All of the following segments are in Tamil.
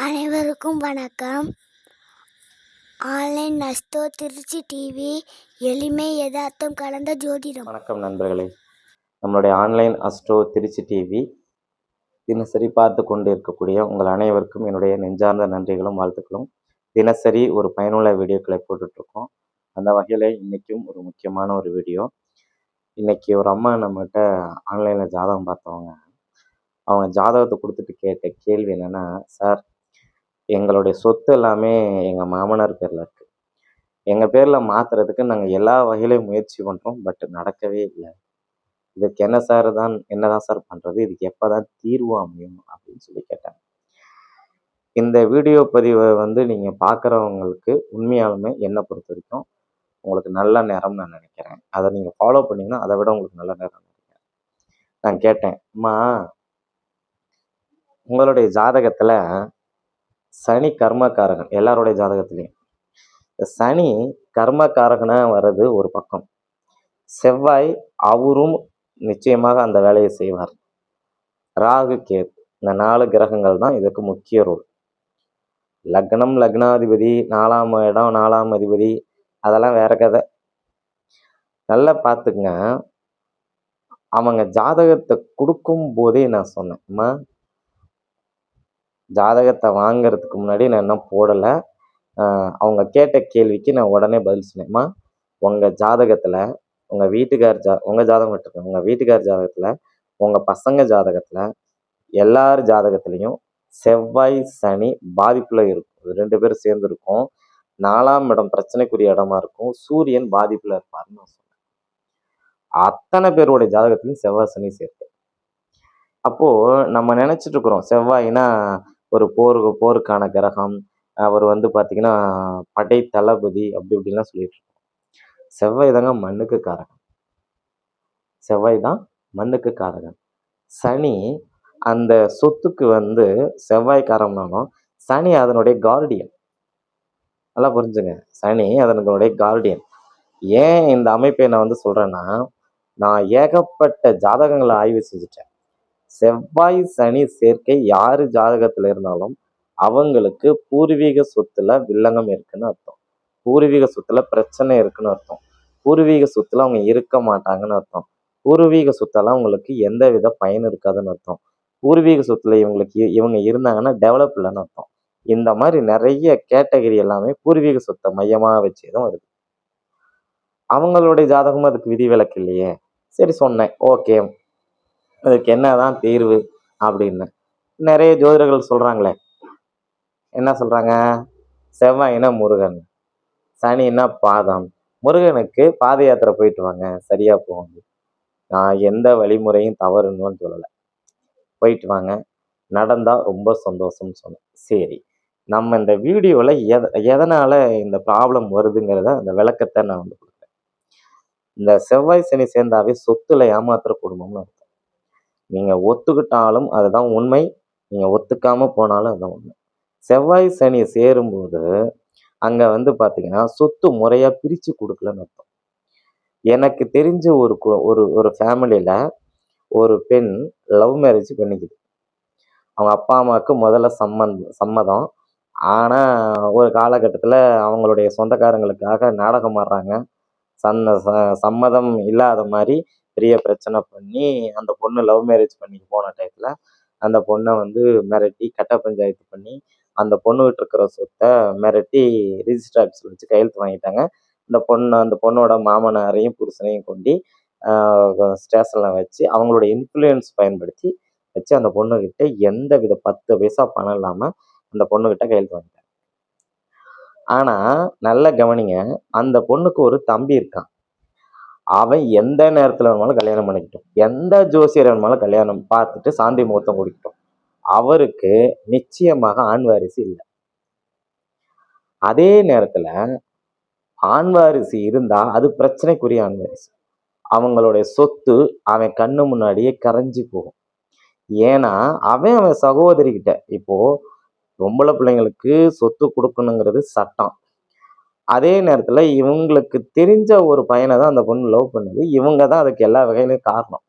அனைவருக்கும் வணக்கம். ஆன்லைன் நஸ்தோ திருச்சி டிவி எளிமை யதார்த்தம் கலந்த ஜோதிடம். வணக்கம் நண்பர்களே. நம்மளுடைய ஆன்லைன் அஸ்ட்ரோ திருச்சி டிவி தினசரி பார்த்து கொண்டு இருக்கக்கூடிய உங்கள் அனைவருக்கும் என்னுடைய நெஞ்சார்ந்த நன்றிகளும் வாழ்த்துக்களும். தினசரி ஒரு பயனுள்ள வீடியோக்களை போட்டுட்ருக்கோம். அந்த வகையில் இன்றைக்கும் ஒரு முக்கியமான ஒரு வீடியோ. இன்றைக்கி ஒரு அம்மா நம்மகிட்ட ஆன்லைனில் ஜாதகம் பார்த்தவங்க. அவங்க ஜாதகத்தை கொடுத்துட்டு கேட்ட கேள்வி என்னென்னா சார் எங்களுடைய சொத்து எல்லாமே எங்கள் மாமனார் பேரில் இருக்குது எங்கள் பேரில் மாற்றுறதுக்கு நாங்கள் எல்லா வகையிலையும் முயற்சி பண்ணுறோம் பட் நடக்கவே இல்லை. இதுக்கு என்ன சார் தான் என்னதான் சார் பண்ணுறது இதுக்கு எப்போ தான் தீர்வு அமையும் அப்படின்னு சொல்லி கேட்டாங்க. இந்த வீடியோ பதிவை வந்து நீங்கள் பார்க்குறவங்களுக்கு உண்மையாலுமே என்னை பொறுத்த வரைக்கும் உங்களுக்கு நல்ல நேரம் நான் நினைக்கிறேன். அதை நீங்கள் ஃபாலோ பண்ணிங்கன்னா அதை விட உங்களுக்கு நல்ல நேரம் நினைக்கிறேன் நான் கேட்டேன் அம்மா உங்களுடைய ஜாதகத்தில் சனி கர்மக்காரகன் எல்லாருடைய ஜாதகத்துலேயும். சனி கர்மக்காரகனாக வர்றது ஒரு பக்கம். செவ்வாய் அவரும் நிச்சயமாக அந்த வேலையை செய்வார். ராகு கேது இந்த நாலு கிரகங்கள் தான் இதுக்கு முக்கிய ரோல் லக்னம் லக்னாதிபதி நாலாம் இடம் நாலாம் அதிபதி அதெல்லாம் வேற கதை. நல்லா பார்த்துக்குங்க. அவங்க ஜாதகத்தை கொடுக்கும் போதே நான் சொன்னேன் அம்மா ஜாதகத்தை வாங்குறதுக்கு முன்னாடி நான் இன்னும் போடலை. அவங்க கேட்ட கேள்விக்கு நான் உடனே பதில் சொன்னேம்மா. உங்கள் ஜாதகத்தில் உங்கள் வீட்டுக்கார் ஜா உங்கள் ஜாதகம் விட்டுருக்கேன். உங்கள் வீட்டுக்கார் ஜாதகத்தில் உங்கள் பசங்க ஜாதகத்தில் எல்லார் ஜாதகத்துலேயும் செவ்வாய் சனி பாதிப்பில் இருக்கும். ரெண்டு பேரும் சேர்ந்து இருக்கும். நாலாம் இடம் பிரச்சனைக்குரிய இடமா இருக்கும். சூரியன் பாதிப்பில் இருப்பாருன்னு நான் சொன்னேன். அத்தனை பேருடைய ஜாதகத்துலையும் செவ்வாய் சனி சேர்த்து. அப்போது நம்ம நினச்சிட்டு இருக்கிறோம். செவ்வாய்னா ஒரு போருக்கு போருக்கான கிரகம். அவர் வந்து பார்த்திங்கன்னா படை தளபதி அப்படி இப்படிலாம் சொல்லிட்டு இருக்கோம் செவ்வாய் தாங்க மண்ணுக்கு காரகம் செவ்வாய் தான் மண்ணுக்கு காரகன். சனி அந்த சொத்துக்கு வந்து செவ்வாய் காரம்னாலும் சனி அதனுடைய கார்டியன் நல்லா புரிஞ்சுங்க. சனி அதனுடைய கார்டியன் ஏன் இந்த அமைப்பை நான் வந்து சொல்கிறேன்னா நான் ஏகப்பட்ட ஜாதகங்களை ஆய்வு செஞ்சுட்டேன். செவ்வாய் சனி சேர்க்கை யார் ஜாதகத்தில் இருந்தாலும் அவங்களுக்கு பூர்வீக சொத்துல வில்லங்கம் இருக்குன்னு அர்த்தம். பூர்வீக சொத்துல பிரச்சனை இருக்குன்னு அர்த்தம். பூர்வீக சொத்துல அவங்க இருக்க மாட்டாங்கன்னு அர்த்தம். பூர்வீக சொத்தெல்லாம் அவங்களுக்கு எந்த வித பயன் இருக்காதுன்னு அர்த்தம். பூர்வீக சொத்துல இவங்களுக்கு இவங்க இருந்தாங்கன்னா டெவலப் இல்லைன்னு அர்த்தம். இந்த மாதிரி நிறைய கேட்டகரி எல்லாமே பூர்வீக சொத்தை மையமாக வச்சு தான் வருது. அவங்களுடைய ஜாதகமும் அதுக்கு விதிவிலக்கு இல்லையே. சரி சொன்னேன். ஓகே அதுக்கு என்னதான் தீர்வு அப்படின்னு. நிறைய ஜோதிடர்கள் சொல்கிறாங்களே என்ன சொல்கிறாங்க செவ்வாயினா முருகன் சனின்னா பாதம். முருகனுக்கு பாத யாத்திரை போயிட்டு வாங்க. சரியாக போவாங்க நான் எந்த வழிமுறையும் தவறுன்னு சொல்லலை. போயிட்டு வாங்க. நடந்தால் ரொம்ப சந்தோஷம்னு சொன்னேன். சரி. நம்ம இந்த வீடியோவில் எத எதனால் இந்த ப்ராப்ளம் வருதுங்கிறத அந்த விளக்கத்தை நான் வந்து கொடுக்குறேன். இந்த செவ்வாய் சனி சேர்ந்தாவே சொத்துல ஏமாத்துற குடும்பம்னு அர்த்தம். நீங்கள் ஒத்துக்கிட்டாலும் அதுதான் உண்மை. நீங்கள் ஒத்துக்காமல் போனாலும் அதுதான் உண்மை. செவ்வாய் சனி சேரும்போது அங்கே வந்து பார்த்தீங்கன்னா சொத்து முறையாக பிரித்து கொடுக்கலன்னு அர்த்தம். எனக்கு தெரிஞ்ச ஒரு ஒரு ஒரு ஃபேமிலியில் ஒரு பெண் லவ் மேரேஜ் பண்ணிக்குது. அவங்க அப்பா அம்மாவுக்கு முதல்ல சம்மந்த சம்மதம். ஆனால் ஒரு காலகட்டத்தில் அவங்களுடைய சொந்தக்காரங்களுக்காக நாடகம் ஆடுறாங்க. சன்ன சம்மதம் இல்லாத மாதிரி பெரிய பிரச்சனை பண்ணி அந்த பொண்ணு லவ் மேரேஜ் பண்ணி போன டயத்தில் அந்த பொண்ணை வந்து மிரட்டி கட்ட பஞ்சாயத்து பண்ணி அந்த பொண்ணுகிட்ட இருக்கிற சொத்தை மிரட்டி ரிஜிஸ்டர் ஆஃபீஸில் வச்சு கையெழுத்து வாங்கிட்டாங்க. அந்த பொண்ணு அந்த பொண்ணோட மாமனாரையும் புருஷனையும் கொண்டு ஸ்டேஷனில் வச்சு அவங்களோட இன்ஃப்ளூயன்ஸ் பயன்படுத்தி வச்சு அந்த பொண்ணுக்கிட்ட எந்த வித பத்து பைசா பணம் இல்லாமல் அந்த பொண்ணுக்கிட்ட கையெழுத்து வாங்கிட்டாங்க. ஆனால் நல்ல கவனிங்க அந்த பொண்ணுக்கு ஒரு தம்பி இருக்கான். அவன் எந்த நேரத்தில் வேணுமாலும் கல்யாணம் பண்ணிக்கிட்டோம். எந்த ஜோசியர் வேணுமாலும் கல்யாணம் பார்த்துட்டு சாந்தி முகூர்த்தம் குடிக்கட்டும். அவருக்கு நிச்சயமாக ஆண் வாரிசு இல்லை. அதே நேரத்தில் ஆண் வாரிசு இருந்தால் அது பிரச்சனைக்குரிய ஆண் வாரிசு. அவங்களுடைய சொத்து அவன் கண்ணு முன்னாடியே கரைஞ்சி போகும். ஏன்னா அவன் அவன் சகோதரி கிட்ட இப்போ பொம்பளை பிள்ளைங்களுக்கு சொத்து கொடுக்கணுங்கிறது சட்டம். அதே நேரத்தில் இவங்களுக்கு தெரிஞ்ச ஒரு பையனை தான் அந்த பொண்ணு லவ் பண்ணுது. இவங்க தான் அதுக்கு எல்லா வகையிலையும் காரணம்.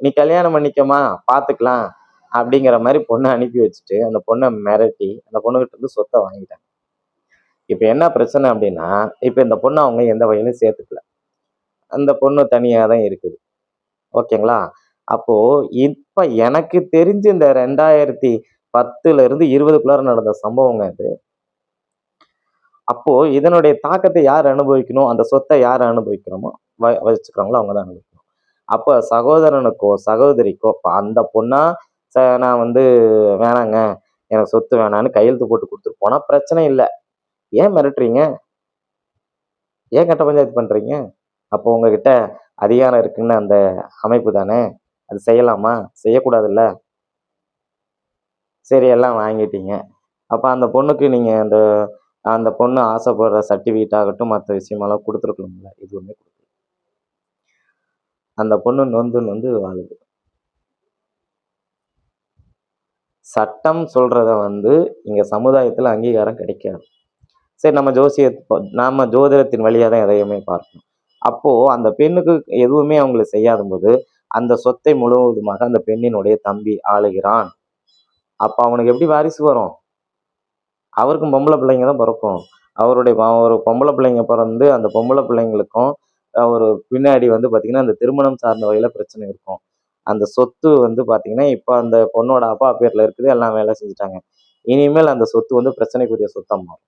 நீ கல்யாணம் பண்ணிக்கமா பார்த்துக்கலாம் அப்படிங்கிற மாதிரி பொண்ணை அனுப்பி வச்சுட்டு அந்த பொண்ணை மிரட்டி அந்த பொண்ணுகிட்ட இருந்து சொத்தை வாங்கிட்டாங்க. இப்போ என்ன பிரச்சனை அப்படின்னா இப்போ இந்த பொண்ணை அவங்க எந்த வகையிலும் சேர்த்துக்கல. அந்த பொண்ணு தனியாக தான் இருக்குது. ஓகேங்களா அப்போ இப்போ எனக்கு தெரிஞ்சு இந்த ரெண்டாயிரத்தி பத்துல இருந்து இருபதுக்குள்ளார நடந்த சம்பவங்க அது. அப்போ இதனுடைய தாக்கத்தை யார் அனுபவிக்கணும்? அந்த சொத்தை யார் அனுபவிக்கணுமோ? வ வச்சுக்கிறாங்களோ அவங்க தான் அனுபவிக்கணும். அப்போ சகோதரனுக்கோ சகோதரிக்கோ இப்போ அந்த பொண்ணா ச நான் வந்து வேணாங்க. எனக்கு சொத்து வேணான்னு கையெழுத்து போட்டு கொடுத்துட்டு போனால் பிரச்சனை இல்லை. ஏன் மிரட்டுறீங்க? ஏன் கட்ட பஞ்சாயத்து பண்ணுறீங்க அப்போ உங்ககிட்ட அதிகாரம் இருக்குன்னு அந்த அமைப்பு தானே? அது செய்யலாமா? செய்யக்கூடாதுல்ல? சரி எல்லாம் வாங்கிட்டீங்க. அப்போ அந்த பொண்ணுக்கு நீங்கள் அந்த அந்த பொண்ணு ஆசைப்படுற சர்டிஃபிகேட் ஆகட்டும் மற்ற விஷயமெல்லாம் கொடுத்துருக்கணும்ல எதுவுமே கொடுக்கல. அந்த பொண்ணு நொந்து நொந்து வாழுது. சட்டம் சொல்றத வந்து இங்க சமுதாயத்துல அங்கீகாரம் கிடைக்காது. சரி நம்ம ஜோசிய நாம ஜோதிடத்தின் வழியாக தான் எதையுமே பார்க்கணும். அப்போ அந்த பெண்ணுக்கு எதுவுமே அவங்களுக்கு செய்யாத போது அந்த சொத்தை முழுவதுமாக அந்த பெண்ணினுடைய தம்பி ஆளுகிறான். அப்போ அவனுக்கு எப்படி வாரிசு வரும்? அவருக்கும் பொம்பளை பிள்ளைங்க தான் பிறக்கும். அவருடைய ஒரு பொம்பளை பிள்ளைங்க பிறந்து அந்த பொம்பளை பிள்ளைங்களுக்கும் ஒரு பின்னாடி வந்து பார்த்திங்கன்னா அந்த திருமணம் சார்ந்த வகையில் பிரச்சனை இருக்கும். அந்த சொத்து வந்து பார்த்திங்கன்னா இப்போ அந்த பொண்ணோட அப்பா பேரில் இருக்குது எல்லாம் வேலை செஞ்சுட்டாங்க. இனிமேல் அந்த சொத்து வந்து பிரச்சனைக்குரிய சொத்தா மாறும்.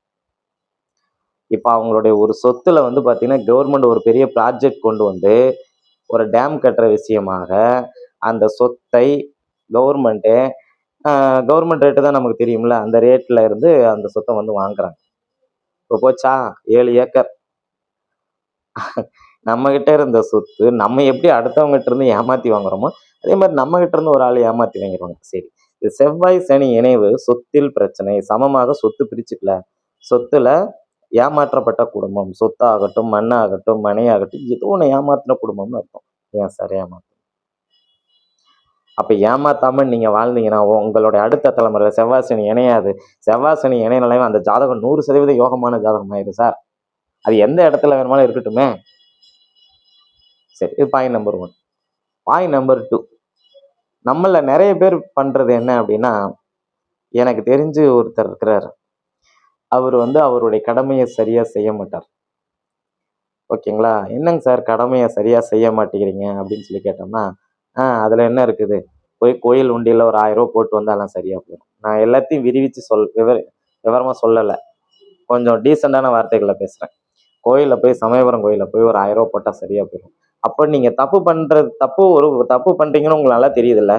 இப்போ அவங்களுடைய ஒரு சொத்துல வந்து பார்த்திங்கன்னா கவர்மெண்ட் ஒரு பெரிய ப்ராஜெக்ட் கொண்டு வந்து ஒரு டேம் கட்டுற விஷயமாக அந்த சொத்தை கவர்மெண்ட்டு கவர்மெண்ட் ரேட்டு தான் நமக்கு தெரியும்ல. அந்த ரேட்டில் இருந்து அந்த சொத்தை வந்து வாங்குறாங்க. இப்போ போச்சா? ஏழு ஏக்கர். நம்மகிட்ட இருந்த சொத்து நம்ம எப்படி அடுத்தவங்ககிட்ட இருந்து ஏமாத்தி வாங்குறோமோ அதே மாதிரி நம்மகிட்ட இருந்து ஒரு ஆள் ஏமாத்தி வாங்கிடுவாங்க. சரி இது செவ்வாய் சனி இணைவு சொத்தில் பிரச்சனை. சமமாக சொத்து பிரிச்சுக்கல. சொத்துல ஏமாற்றப்பட்ட குடும்பம் சொத்தாகட்டும் மண்ணாகட்டும் மனையாகட்டும் ஏதோ ஒன்று ஏமாத்தின குடும்பம்னு அர்த்தம். ஏன் சார் ஏமாத்த அப்போ ஏமாத்தாமல் நீங்கள் வாழ்ந்தீங்கன்னா உங்களுடைய அடுத்த தலைமுறையில் செவ்வாசனி இணையாது. செவ்வாசனி இணையனாலையும் அந்த ஜாதகம் நூறு சதவீத யோகமான ஜாதகம் சார். அது எந்த இடத்துல வேணுமாலும் இருக்கட்டுமே. சரி இது point number one point number two நம்மள நிறைய பேர் பண்ணுறது என்ன அப்படின்னா எனக்கு தெரிஞ்சு ஒருத்தர் இருக்கிறார். அவர் வந்து அவருடைய கடமையை சரியாக செய்ய மாட்டார். ஓகேங்களா? என்னங்க சார் கடமையை சரியாக செய்ய மாட்டேங்கிறீங்க அப்படின்னு சொல்லி கேட்டோம்னா ஆ அதில் என்ன இருக்குது? போய் கோயில் உண்டியில் ஒரு ஆயிரம் ரூபா போட்டு வந்தாலும் சரியா போயிடும். நான் எல்லாத்தையும் விரிவிச்சு சொல் விவர விவரமாக சொல்லலை. கொஞ்சம் டீசெண்டான வார்த்தைகளை பேசுகிறேன் கோயிலில் போய் சமயபுரம் கோயிலில் போய் ஒரு ஆயிரம் ரூபா போட்டால் சரியா போயிடும். அப்போ நீங்கள் தப்பு பண்ணுறது தப்பு ஒரு தப்பு பண்ணுறீங்கன்னு உங்களுக்கு நல்லா தெரியுதுல்ல.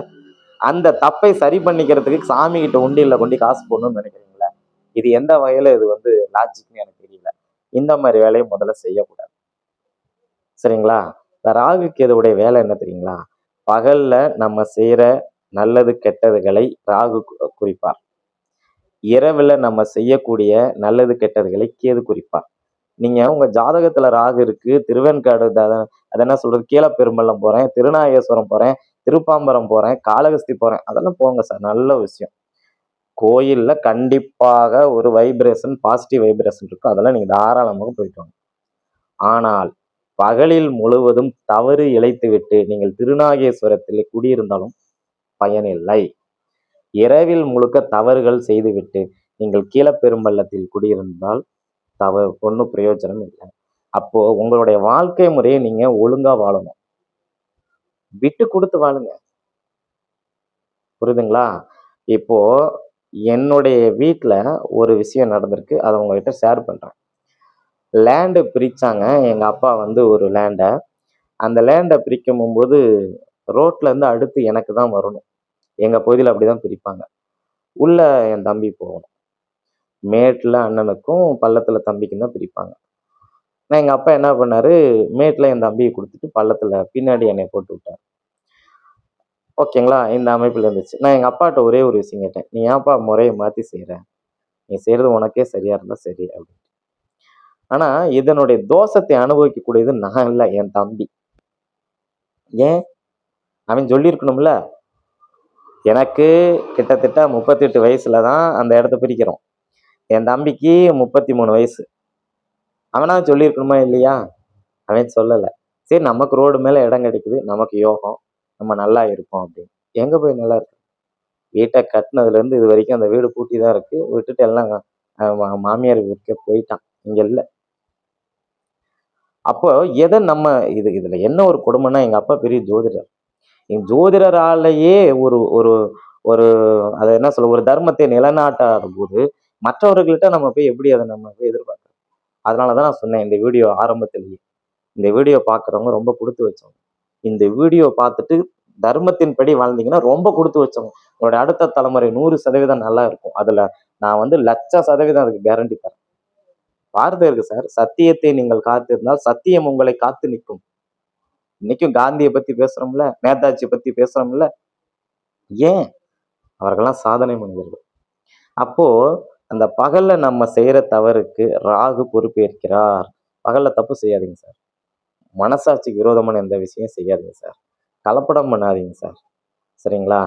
அந்த தப்பை சரி பண்ணிக்கிறதுக்கு சாமி கிட்ட உண்டியில் கொண்டு காசு போடணும்னு நினைக்கிறீங்களா? இது எந்த வகையில் இது வந்து லாஜிக்னு எனக்கு தெரியல. இந்த மாதிரி வேலையை முதல்ல செய்யக்கூடாது. சரிங்களா? இந்த ராகு கேதுவுடைய வேலை என்ன தெரியுங்களா? பகல்ல நம்ம செய்கிற நல்லது கெட்டதுகளை ராகு குறிப்பார். இரவில் நம்ம செய்யக்கூடிய நல்லது கெட்டதுகளை கேது குறிப்பார். நீங்கள் உங்கள் ஜாதகத்தில் ராகு இருக்குது திருவெண்காடு த- அது என்ன சொல்கிறது கீழே பெரும்பள்ளம் போகிறேன் திருநாயேஸ்வரம் போகிறேன் திருப்பாம்பரம் போகிறேன் காளகஸ்தி போகிறேன் அதெல்லாம் போங்க சார் நல்ல விஷயம். கோயிலில் கண்டிப்பாக ஒரு வைப்ரேஷன் பாசிட்டிவ் வைப்ரேஷன் இருக்கும். அதெல்லாம் நீங்கள் தாராளமாக போயிட்டு வாங்க. ஆனால் பகலில் முழுவதும் தவறு இழைத்துவிட்டு நீங்கள் திருநாகேஸ்வரத்தில் குடியிருந்தாலும் பயனில்லை. இரவில் முழுக்க தவறுகள் செய்துவிட்டு நீங்கள் கீழப்பெரும்பள்ளத்தில் குடியிருந்தால் தவறு ஒன்றும் பிரயோஜனம் இல்லை. அப்போ உங்களுடைய வாழ்க்கை முறையை நீங்க ஒழுங்கா வாழணும். விட்டு கொடுத்து வாழுங்க. புரியுதுங்களா? இப்போ என்னுடைய வீட்டில் ஒரு விஷயம் நடந்திருக்கு. அதை உங்ககிட்ட ஷேர் பண்றேன். லேண்டு பிரித்தாங்க எங்கள் அப்பா வந்து ஒரு லேண்டை அந்த லேண்டை பிரிக்கும் போது ரோட்லேருந்து அடுத்து எனக்கு தான் வரணும். எங்கள் பகுதியில் அப்படி தான் பிரிப்பாங்க. உள்ள என் தம்பி போகணும். மேட்டில் அண்ணனுக்கும் பள்ளத்தில் தம்பிக்கும் தான் பிரிப்பாங்க. நான் எங்கள் அப்பா என்ன பண்ணார்? மேட்டில் என் தம்பியை கொடுத்துட்டு பள்ளத்தில் பின்னாடி என்னை போட்டு விட்டார். ஓகேங்களா இந்த அமைப்பில் இருந்துச்சு. நான் எங்கள் அப்பாட்ட ஒரே ஒரு விஷயம் கேட்டேன். நீ ஏன்ப்பா முறையை மாற்றி செய்கிற நீ செய்கிறது உனக்கே சரியாக இருந்தால் சரி அப்படின்னு. ஆனால் இதனுடைய தோஷத்தை அனுபவிக்கக்கூடியது நான் இல்லை என் தம்பி. ஏன்? அவன் சொல்லியிருக்கணும்ல. எனக்கு கிட்டத்தட்ட முப்பத்தெட்டு வயசுல தான் அந்த இடத்த பிரிக்கிறோம். என் தம்பிக்கு முப்பத்தி மூணு வயசு. அவனா சொல்லியிருக்கணுமா இல்லையா? அவன் சொல்லலை. சரி நமக்கு ரோடு மேலே இடம் கிடைக்குது நமக்கு யோகம் நம்ம நல்லா இருப்போம் அப்படின்னு. எங்கே போய் நல்லா இருக்கு? வீட்டை கட்டினதுலேருந்து இது வரைக்கும் அந்த வீடு பூட்டி தான் இருக்குது விட்டுட்டு எல்லாம் மாமியார் வீட்டுக்கே போயிட்டான். இங்கே இல்லை. அப்போ எதை நம்ம இது இதில் என்ன ஒரு கொடுமைன்னா எங்கள் அப்பா பெரிய ஜோதிடர். எங்கள் ஜோதிடராலேயே ஒரு ஒரு ஒரு அதை என்ன சொல்ல ஒரு தர்மத்தை நிலநாட்டாத போது மற்றவர்கள்ட்ட நம்ம போய் எப்படி அதை நம்ம போய் எதிர்பார்க்கணும் அதனால தான் நான் சொன்னேன் இந்த வீடியோ ஆரம்பத்திலேயே. இந்த வீடியோ பார்க்குறவங்க ரொம்ப கொடுத்து வச்சவங்க. இந்த வீடியோ பார்த்துட்டு தர்மத்தின் படி வாழ்ந்தீங்கன்னா ரொம்ப கொடுத்து வச்சவங்க. உங்களோட அடுத்த தலைமுறை நூறு சதவீதம் நல்லா இருக்கும். அதில் நான் வந்து லட்ச சதவீதம் அதுக்கு கேரண்டி தரேன். வார்த்தை இருக்கு சார் சத்தியத்தை நீங்கள் காத்திருந்தால் சத்தியம் உங்களை காத்து நிற்கும். இன்னைக்கும் காந்தியை பத்தி பேசுறோம்ல நேதாஜி பத்தி பேசுறோம்ல. ஏன்? அவர்கள்லாம் சாதனை மனிதர்கள். அப்போ அந்த பகல்ல நம்ம செய்யற தவறுக்கு ராகு பொறுப்பேற்கிறார். பகல்ல தப்பு செய்யாதீங்க சார் மனசாட்சிக்கு விரோதமான எந்த விஷயம் செய்யாதீங்க சார் கலப்படம் பண்ணாதீங்க சார் சரிங்களா?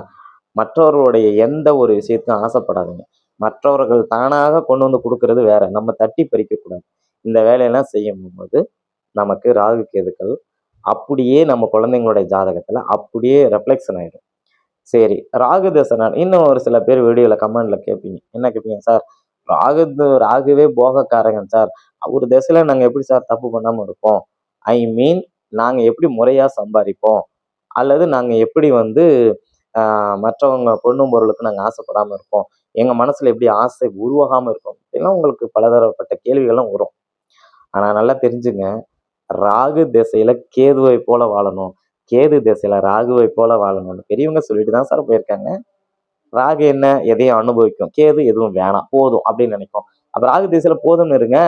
மற்றவர்களுடைய எந்த ஒரு விஷயத்தையும் ஆசைப்படாதீங்க. மற்றவர்கள் தானாக கொண்டு வந்து கொடுக்கறது வேற. நம்ம தட்டி பறிக்கக்கூடாது. இந்த வேலையெல்லாம் செய்யும் போது நமக்கு ராகு கேதுக்கள் அப்படியே நம்ம குழந்தைங்களுடைய ஜாதகத்தில் அப்படியே ரெஃப்ளெக்ஷன் ஆயிடும். சரி ராகு தசை நான் இன்னும் ஒரு சில பேர் வீடியோவில் கமெண்டில் கேட்பீங்க என்ன கேட்பீங்க சார் ராகு ராகுவே போகக்காரங்க சார். அவர் தசையில் நாங்கள் எப்படி சார் தப்பு பண்ணாமல் இருப்போம்? ஐ மீன் நாங்கள் எப்படி முறையாக சம்பாதிப்போம்? அல்லது நாங்கள் எப்படி வந்து மற்றவங்க பொண்ணும் பொருளுக்கு நாங்கள் ஆசைப்படாமல் இருப்போம்? எங்கள் மனசில் எப்படி ஆசை உருவாகாமல் இருக்கும்? இதெல்லாம் உங்களுக்கு பலதரப்பட்ட கேள்விகள்லாம் வரும். ஆனால் நல்லா தெரிஞ்சுங்க. ராகு திசையில் கேதுவை போல வாழணும். கேது திசையில் ராகுவை போல வாழணும்னு பெரியவங்க சொல்லிட்டு தான் சார் போயிருக்காங்க. ராகு என்ன? எதையும் அனுபவிக்கும். கேது எதுவும் வேணாம். போதும் அப்படின்னு நினைக்கும் அப்போ ராகு திசையில் போதும்னு இருங்க.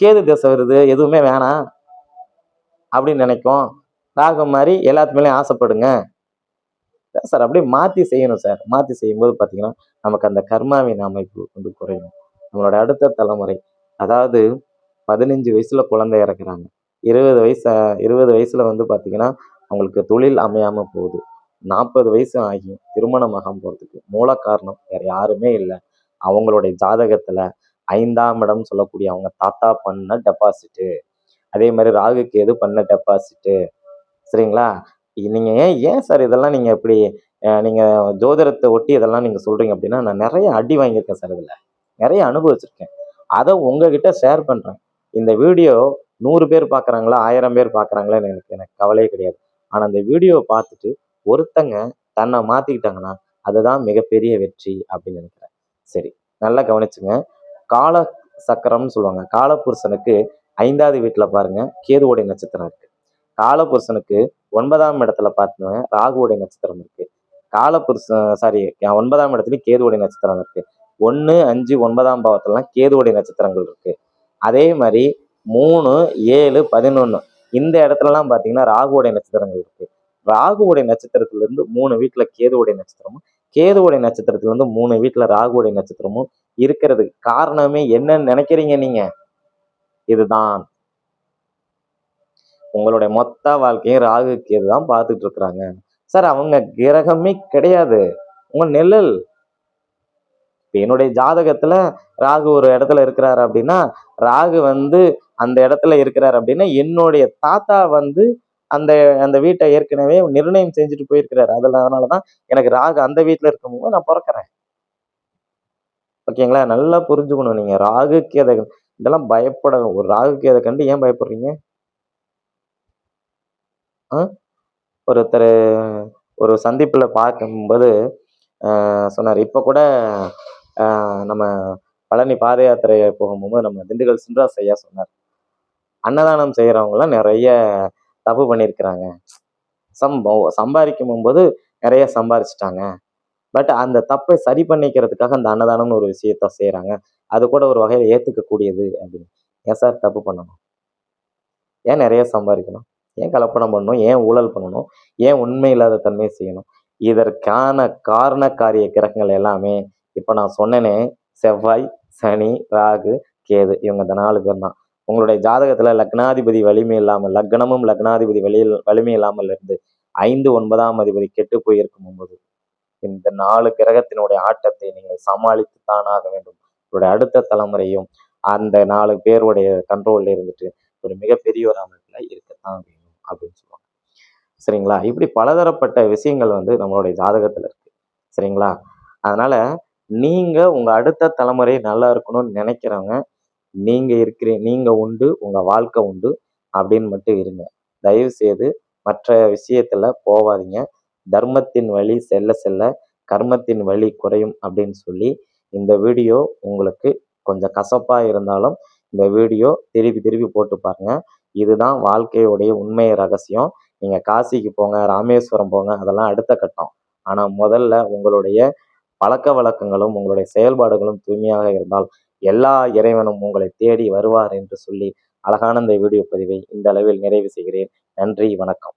கேது திசை வருது. எதுவுமே வேணாம் அப்படின்னு நினைக்கும். ராகு மாதிரி எல்லாத்து மேலேயும் ஆசைப்படுங்க. சார். அப்படியே மாற்றி செய்யணும் சார். மாற்றி செய்யும்போது பார்த்தீங்கன்னா நமக்கு அந்த கர்மாவின் அமைப்பு வந்து குறையும். நம்மளோட அடுத்த தலைமுறை அதாவது பதினஞ்சு வயசில் குழந்தை இறக்குறாங்க. இருபது வயசு இருபது வயசில் வந்து பார்த்தீங்கன்னா அவங்களுக்கு தொழில் அமையாமல் போகுது. நாற்பது வயசு ஆகியும் திருமணம் போகிறதுக்கு மூல காரணம் வேறு யாருமே இல்லை. அவங்களுடைய ஜாதகத்தில் ஐந்தாம் இடம் சொல்லக்கூடிய அவங்க தாத்தா பண்ண டெபாசிட்டு அதே மாதிரி ராகு கேது பண்ண டெபாசிட்டு சரிங்களா? நீங்கள் ஏன் ஏன் சார் இதெல்லாம் நீங்கள் இப்படி நீங்கள் ஜோதிடத்தை ஒட்டி இதெல்லாம் நீங்கள் சொல்கிறீங்க அப்படின்னா நான் நிறைய அடி வாங்கியிருக்கேன் சார் இதில். நிறைய அனுபவிச்சிருக்கேன். அதை உங்ககிட்ட ஷேர் பண்ணுறேன் இந்த வீடியோ நூறு பேர் பார்க்குறாங்களா ஆயிரம் பேர் பார்க்குறாங்களா எனக்கு எனக்கு கவலையே கிடையாது. ஆனால் அந்த வீடியோவை பார்த்துட்டு ஒருத்தங்க தன்னை மாற்றிக்கிட்டாங்கன்னா அதுதான் மிகப்பெரிய வெற்றி அப்படின்னு நினைக்கிறேன். சரி நல்லா கவனிச்சுங்க. கால சக்கரம்னு சொல்லுவாங்க. காலபுருஷனுக்கு ஐந்தாவது வீட்டில் பாருங்கள் கேதுவோடைய நட்சத்திரம் இருக்குது காலபுருஷனுக்கு ஒன்பதாம் இடத்துல பார்த்தீங்கன்னா ராகுவோடைய நட்சத்திரம் இருக்கு. காலபுருஷன் சாரி ஒன்பதாம் இடத்துலயும் கேதுவோடைய நட்சத்திரம் இருக்கு. ஒன்று அஞ்சு ஒன்பதாம் பாவத்துலலாம் கேதுவோடைய நட்சத்திரங்கள் இருக்கு. அதே மாதிரி மூணு ஏழு பதினொன்று இந்த இடத்துலலாம் பார்த்தீங்கன்னா ராகுவோடைய நட்சத்திரங்கள் இருக்கு. ராகுவோடைய நட்சத்திரத்துலேருந்து மூணு வீட்டில் கேதுவோடைய நட்சத்திரமும் கேதுவோடைய நட்சத்திரத்துலேருந்து மூணு வீட்டில் ராகுவோடைய நட்சத்திரமும் இருக்கிறதுக்கு காரணமே என்னன்னு நினைக்கிறீங்க நீங்க? இதுதான். உங்களுடைய மொத்த வாழ்க்கையும் ராகு கேது தான் பார்த்துட்டு இருக்கிறாங்க. சார் அவங்க கிரகமே கிடையாது. உங்க நிழல். என்னுடைய ஜாதகத்துல ராகு ஒரு இடத்துல இருக்கிறாரு அப்படின்னா ராகு வந்து அந்த இடத்துல இருக்கிறாரு அப்படின்னா என்னுடைய தாத்தா வந்து அந்த அந்த வீட்டை ஏற்கனவே நிர்ணயம் செஞ்சுட்டு போயிருக்கிறாரு. அதுல அதனாலதான் எனக்கு ராகு அந்த வீட்டில் இருக்கும்போது நான் பிறக்கிறேன். ஓகேங்களா? நல்லா புரிஞ்சுக்கணும் நீங்க. ராகு கேதை இதெல்லாம் பயப்பட ஒரு ராகு கேதை கண்டு ஏன் பயப்படுறீங்க? ஒருத்தர் ஒரு சந்திப்பில் பார்க்கும்போது சொன்னார். இப்போ கூட நம்ம பழனி பாத யாத்திரையை போகும்போது நம்ம திண்டுக்கல் சின்ராஸ் ஐயா சொன்னார். அன்னதானம் செய்கிறவங்களாம் நிறைய தப்பு பண்ணியிருக்கிறாங்க. சம்ப சம்பாதிக்கும் போது நிறைய சம்பாரிச்சிட்டாங்க. பட் அந்த தப்பை சரி பண்ணிக்கிறதுக்காக அந்த அன்னதானம்னு ஒரு விஷயத்த செய்கிறாங்க அது கூட ஒரு வகையில் ஏற்றுக்கக்கூடியது அப்படின்னு. ஏன் சார் தப்பு பண்ணணும்? ஏன் நிறைய சம்பாதிக்கணும்? ஏன் கலப்படம் பண்ணணும்? ஏன் ஊழல் பண்ணணும்? ஏன் உண்மை இல்லாத தன்மையை செய்யணும்? இதற்கான காரண காரிய கிரகங்கள் எல்லாமே இப்போ நான் சொன்னேனே செவ்வாய் சனி ராகு கேது இவங்க இந்த நாலு பேர் தான். உங்களுடைய ஜாதகத்தில் லக்னாதிபதி வலிமை இல்லாமல் லக்னமும் லக்னாதிபதி வலியில் வலிமை இல்லாமல் இருந்து ஐந்து ஒன்பதாம் அதிபதி கெட்டு போயிருக்கும் போது இந்த நாலு கிரகத்தினுடைய ஆட்டத்தை நீங்கள் சமாளித்து தானாக வேண்டும். உங்களுடைய அடுத்த தலைமுறையும் அந்த நாலு பேருடைய கண்ட்ரோல்ல இருந்துட்டு ஒரு மிகப்பெரிய ஒரு அமைப்பில் இருக்கத்தான் வேண்டும். அப்படின்னு சொல்லுவாங்க. சரிங்களா? இப்படி பலதரப்பட்ட விஷயங்கள் வந்து நம்மளுடைய ஜாதகத்தில் இருக்குது சரிங்களா? அதனால் நீங்கள் உங்கள் அடுத்த தலைமுறை நல்லா இருக்கணும்னு நினைக்கிறவங்க நீங்கள் இருக்கிற நீங்கள் உண்டு உங்கள் வாழ்க்கை உண்டு அப்படின்னு மட்டும் இருங்க. தயவு செய்து மற்ற விஷயத்தில் போகாதீங்க தர்மத்தின் வழி செல்ல செல்ல கர்மத்தின் வழி குறையும் அப்படின்னு சொல்லி இந்த வீடியோ உங்களுக்கு கொஞ்சம் கசப்பாக இருந்தாலும் இந்த வீடியோ திருப்பி திருப்பி போட்டு பாருங்கள் இதுதான் வாழ்க்கையுடைய உண்மை ரகசியம். நீங்கள் காசிக்கு போங்க ராமேஸ்வரம் போங்க அதெல்லாம் அடுத்த கட்டம். ஆனால் முதல்ல உங்களுடைய பழக்க வழக்கங்களும் உங்களுடைய செயல்பாடுகளும் தூய்மையாக இருந்தால் எல்லா இறைவனும் உங்களை தேடி வருவார் என்று சொல்லி அழகான இந்த வீடியோ பதிவை இந்த அளவில் நிறைவு செய்கிறேன். நன்றி வணக்கம்.